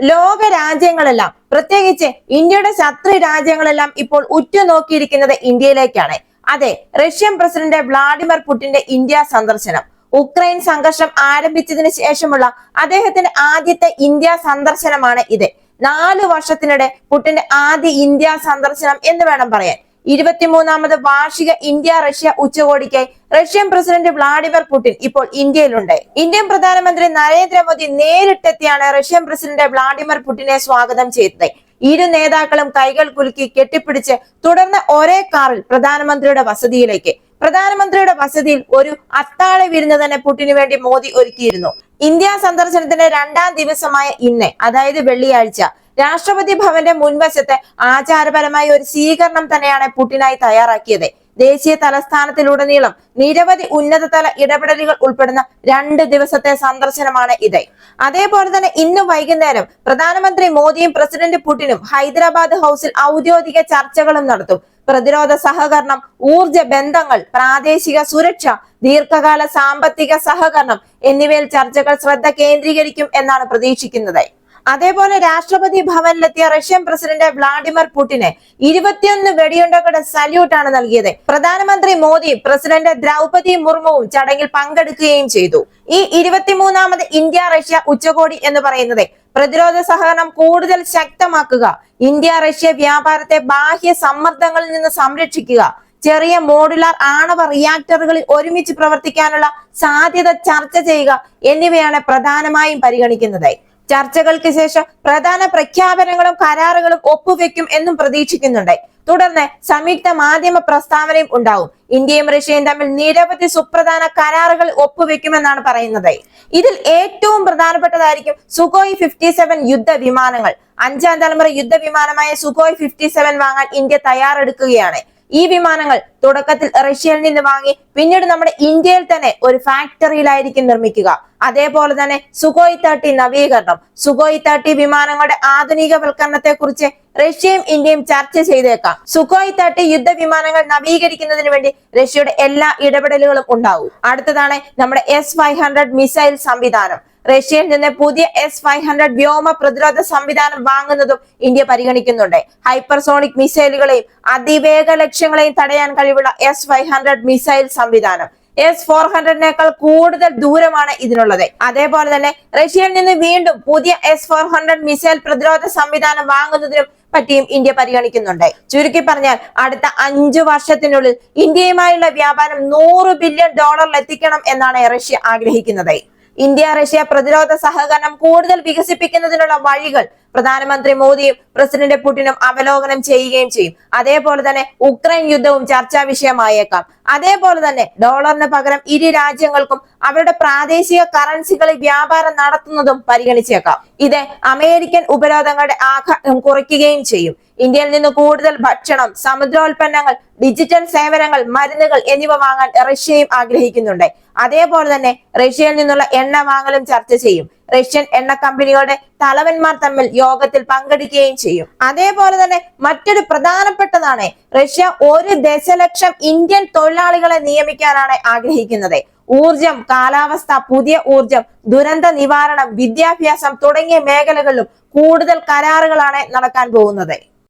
ലോക രാജ്യങ്ങളെല്ലാം പ്രത്യേകിച്ച് ഇന്ത്യയുടെ ശത്രു രാജ്യങ്ങളെല്ലാം ഇപ്പോൾ ഉറ്റുനോക്കിയിരിക്കുന്നത് ഇന്ത്യയിലേക്കാണ്. അതെ റഷ്യൻ പ്രസിഡന്റ് വ്ളാഡിമിർ പുടിന്റെ ഇന്ത്യ സന്ദർശനം. ഉക്രൈൻ സംഘർഷം ആരംഭിച്ചതിന് ശേഷമുള്ള അദ്ദേഹത്തിന്റെ ആദ്യത്തെ ഇന്ത്യ സന്ദർശനമാണ് ഇത്. നാലു വർഷത്തിനിടെ പുടിന്റെ ആദ്യ ഇന്ത്യ സന്ദർശനം എന്ന് വേണം പറയാൻ. ഇരുപത്തിമൂന്നാമത് വാർഷിക India Russia ഉച്ചകോടിക്കായി. Russian president Vladimir Putin ഇപ്പോൾ ഇന്ത്യയിലുണ്ട്. ഇന്ത്യൻ പ്രധാനമന്ത്രി നരേന്ദ്രമോദി നേരിട്ടെത്തിയാണ് റഷ്യൻ പ്രസിഡന്റ് വ്ളാഡിമിർ പുടിനെ സ്വാഗതം ചെയ്തത്. ഇരു നേതാക്കളും കൈകൾ കുലുക്കി കെട്ടിപ്പിടിച്ച് തുടർന്ന് ഒരേ കാറിൽ പ്രധാനമന്ത്രിയുടെ വസതിയിലേക്ക്. പ്രധാനമന്ത്രിയുടെ വസതിയിൽ ഒരു അത്താഴ വിരുന്ന് തന്നെ പുടിനു വേണ്ടി മോദി ഒരുക്കിയിരുന്നു. ഇന്ത്യ സന്ദർശനത്തിന്റെ രണ്ടാം ദിവസമായ ഇന്ന് അതായത് വെള്ളിയാഴ്ച രാഷ്ട്രപതി ഭവന്റെ മുൻവശത്ത് ആചാരപരമായ ഒരു സ്വീകരണം തന്നെയാണ് പുടിനായി തയ്യാറാക്കിയത്. ദേശീയ തലസ്ഥാനത്തിലുടനീളം നിരവധി ഉന്നതതല ഇടപെടലുകൾ ഉൾപ്പെടുന്ന രണ്ട് ദിവസത്തെ സന്ദർശനമാണ് ഇത്. അതേപോലെ തന്നെ ഇന്ന് വൈകുന്നേരം പ്രധാനമന്ത്രി മോദിയും പ്രസിഡന്റ് പുടിനും ഹൈദരാബാദ് ഹൌസിൽ ഔദ്യോഗിക ചർച്ചകളും നടത്തും. പ്രതിരോധ സഹകരണം ഊർജ ബന്ധങ്ങൾ പ്രാദേശിക സുരക്ഷ ദീർഘകാല സാമ്പത്തിക സഹകരണം എന്നിവയിൽ ചർച്ചകൾ ശ്രദ്ധ കേന്ദ്രീകരിക്കും എന്നാണ് പ്രതീക്ഷിക്കുന്നത്. അതേപോലെ രാഷ്ട്രപതി ഭവനിലെത്തിയ റഷ്യൻ പ്രസിഡന്റ് വ്ളാഡിമിർ പുടിന് ഇരുപത്തിയൊന്ന് വെടിയുണ്ടകളുടെ സല്യൂട്ടാണ് നൽകിയത്. പ്രധാനമന്ത്രി മോദി പ്രസിഡന്റ് ദ്രൗപതി മുർമുവും ചടങ്ങിൽ പങ്കെടുക്കുകയും ചെയ്തു. ഈ ഇരുപത്തിമൂന്നാമത് ഇന്ത്യ റഷ്യ ഉച്ചകോടി എന്ന് പറയുന്നത് പ്രതിരോധ സഹകരണം കൂടുതൽ ശക്തമാക്കുക ഇന്ത്യ റഷ്യ വ്യാപാരത്തെ ബാഹ്യ സമ്മർദ്ദങ്ങളിൽ നിന്ന് സംരക്ഷിക്കുക ചെറിയ മോഡുലാർ ആണവ റിയാക്ടറുകളിൽ ഒരുമിച്ച് പ്രവർത്തിക്കാനുള്ള സാധ്യത ചർച്ച ചെയ്യുക എന്നിവയാണ് പ്രധാനമായും പരിഗണിക്കുന്നത്. ചർച്ചകൾക്ക് ശേഷം പ്രധാന പ്രഖ്യാപനങ്ങളും കരാറുകളും ഒപ്പുവെക്കും എന്നും പ്രതീക്ഷിക്കുന്നുണ്ട്. തുടർന്ന് സംയുക്ത മാധ്യമ പ്രസ്താവനയും ഉണ്ടാവും. ഇന്ത്യയും റഷ്യയും തമ്മിൽ നിരവധി സുപ്രധാന കരാറുകൾ ഒപ്പുവെക്കുമെന്നാണ് പറയുന്നത്. ഇതിൽ ഏറ്റവും പ്രധാനപ്പെട്ടതായിരിക്കും സുഖോയ് ഫിഫ്റ്റി സെവൻ യുദ്ധ വിമാനങ്ങൾ അഞ്ചാം തലമുറ യുദ്ധ വിമാനമായ സുഖോയ് ഫിഫ്റ്റി സെവൻ വാങ്ങാൻ ഇന്ത്യ തയ്യാറെടുക്കുകയാണ്. ഈ വിമാനങ്ങൾ തുടക്കത്തിൽ റഷ്യയിൽ നിന്ന് വാങ്ങി പിന്നീട് നമ്മുടെ ഇന്ത്യയിൽ തന്നെ ഒരു ഫാക്ടറിയിലായിരിക്കും നിർമ്മിക്കുക. അതേപോലെ തന്നെ സുഗോയ് തേർട്ടി നവീകരണം. സുഗോയ് തേർട്ടി വിമാനങ്ങളുടെ ആധുനികവൽക്കരണത്തെ കുറിച്ച് റഷ്യയും ഇന്ത്യയും ചർച്ച ചെയ്തേക്കാം. സുഖോയ് തേർട്ടി യുദ്ധവിമാനങ്ങൾ നവീകരിക്കുന്നതിന് വേണ്ടി റഷ്യയുടെ എല്ലാ ഇടപെടലുകളും ഉണ്ടാവും അടുത്തതാണ് നമ്മുടെ എസ് ഫൈവ് ഹൺഡ്രഡ് മിസൈൽ സംവിധാനം. റഷ്യയിൽ നിന്ന് പുതിയ എസ് ഫൈവ് ഹൺഡ്രഡ് വ്യോമ പ്രതിരോധ സംവിധാനം വാങ്ങുന്നതും ഇന്ത്യ പരിഗണിക്കുന്നുണ്ട്. ഹൈപ്പർസോണിക് മിസൈലുകളെയും അതിവേഗ ലക്ഷ്യങ്ങളെയും തടയാൻ കഴിവുള്ള എസ് ഫൈവ് ഹൺഡ്രഡ് മിസൈൽ സംവിധാനം. എസ് ഫോർ ഹൺഡ്രഡിനേക്കാൾ കൂടുതൽ ദൂരമാണ് ഇതിനുള്ളത്. അതേപോലെ തന്നെ റഷ്യയിൽ നിന്ന് വീണ്ടും പുതിയ എസ് ഫോർ ഹൺഡ്രഡ് മിസൈൽ പ്രതിരോധ സംവിധാനം വാങ്ങുന്നതിനും പറ്റിയും ഇന്ത്യ പരിഗണിക്കുന്നുണ്ട്. ചുരുക്കി പറഞ്ഞാൽ അടുത്ത അഞ്ചു വർഷത്തിനുള്ളിൽ ഇന്ത്യയുമായുള്ള വ്യാപാരം നൂറ് ബില്യൺ ഡോളറിൽ എത്തിക്കണം എന്നാണ് റഷ്യ ആഗ്രഹിക്കുന്നത്. ഇന്ത്യ റഷ്യ പ്രതിരോധ സഹകരണം കൂടുതൽ വികസിപ്പിക്കുന്നതിനുള്ള വഴികൾ പ്രധാനമന്ത്രി മോദിയും പ്രസിഡന്റ് പുടിനും അവലോകനം ചെയ്യുകയും ചെയ്യും. അതേപോലെ തന്നെ ഉക്രൈൻ യുദ്ധവും ചർച്ചാ വിഷയമായേക്കാം. അതേപോലെ തന്നെ ഡോളറിന് പകരം ഇരു രാജ്യങ്ങൾക്കും അവരുടെ പ്രാദേശിക കറൻസികളിൽ വ്യാപാരം നടത്തുന്നതും പരിഗണിച്ചേക്കാം. ഇത് അമേരിക്കൻ ഉപരോധങ്ങളുടെ ആഘാതം കുറയ്ക്കുകയും ചെയ്യും. ഇന്ത്യയിൽ നിന്ന് കൂടുതൽ ഭക്ഷണം സമുദ്രോൽപ്പന്നങ്ങൾ ഡിജിറ്റൽ സേവനങ്ങൾ മരുന്നുകൾ എന്നിവ വാങ്ങാൻ റഷ്യയും ആഗ്രഹിക്കുന്നുണ്ട്. അതേപോലെ തന്നെ റഷ്യയിൽ നിന്നുള്ള എണ്ണ വാങ്ങലും ചർച്ച ചെയ്യും. റഷ്യൻ എണ്ണ കമ്പനികളുടെ തലവന്മാർ തമ്മിൽ യോഗത്തിൽ പങ്കെടുക്കുകയും ചെയ്യും. അതേപോലെ തന്നെ മറ്റൊരു പ്രധാനപ്പെട്ടതാണ് റഷ്യ ഒരു ദശലക്ഷം ഇന്ത്യൻ തൊഴിലാളികളെ നിയമിക്കാനാണ് ആഗ്രഹിക്കുന്നത്. ഊർജം കാലാവസ്ഥ പുതിയ ഊർജം ദുരന്ത നിവാരണം വിദ്യാഭ്യാസം തുടങ്ങിയ മേഖലകളിലും കൂടുതൽ കരാറുകളാണ് നടക്കാൻ പോകുന്നത്.